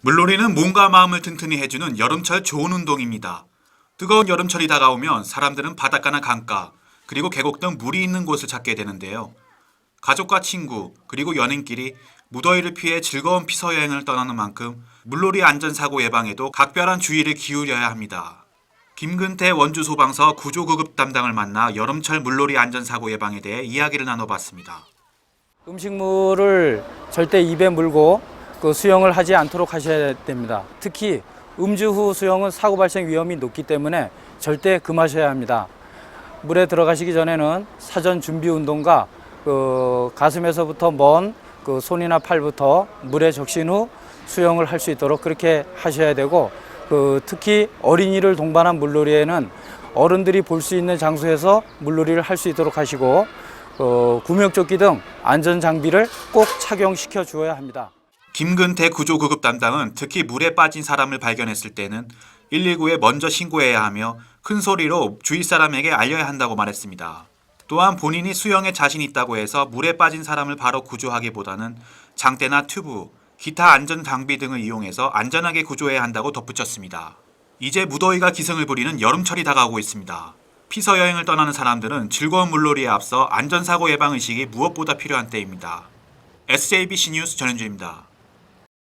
물놀이는 몸과 마음을 튼튼히 해주는 여름철 좋은 운동입니다. 뜨거운 여름철이 다가오면 사람들은 바닷가나 강가, 그리고 계곡 등 물이 있는 곳을 찾게 되는데요. 가족과 친구, 그리고 연인끼리 무더위를 피해 즐거운 피서 여행을 떠나는 만큼 물놀이 안전사고 예방에도 각별한 주의를 기울여야 합니다. 김근태 원주 소방서 구조구급 담당을 만나 여름철 물놀이 안전사고 예방에 대해 이야기를 나눠봤습니다. 음식물을 절대 입에 물고 그 수영을 하지 않도록 하셔야 됩니다. 특히 음주 후 수영은 사고 발생 위험이 높기 때문에 절대 금하셔야 합니다. 물에 들어가시기 전에는 사전 준비 운동과 그 가슴에서부터 먼 그 손이나 팔부터 물에 적신 후 수영을 할 수 있도록 그렇게 하셔야 되고 그 특히 어린이를 동반한 물놀이에는 어른들이 볼 수 있는 장소에서 물놀이를 할 수 있도록 하시고 어, 구명조끼 등 안전 장비를 꼭 착용시켜 주어야 합니다. 김근태 구조구급 담당은 특히 물에 빠진 사람을 발견했을 때는 119에 먼저 신고해야 하며 큰 소리로 주위 사람에게 알려야 한다고 말했습니다. 또한 본인이 수영에 자신 있다고 해서 물에 빠진 사람을 바로 구조하기보다는 장대나 튜브, 기타 안전 장비 등을 이용해서 안전하게 구조해야 한다고 덧붙였습니다. 이제 무더위가 기승을 부리는 여름철이 다가오고 있습니다. 피서 여행을 떠나는 사람들은 즐거운 물놀이에 앞서 안전사고 예방 의식이 무엇보다 필요한 때입니다. SJBC 뉴스 전현주입니다.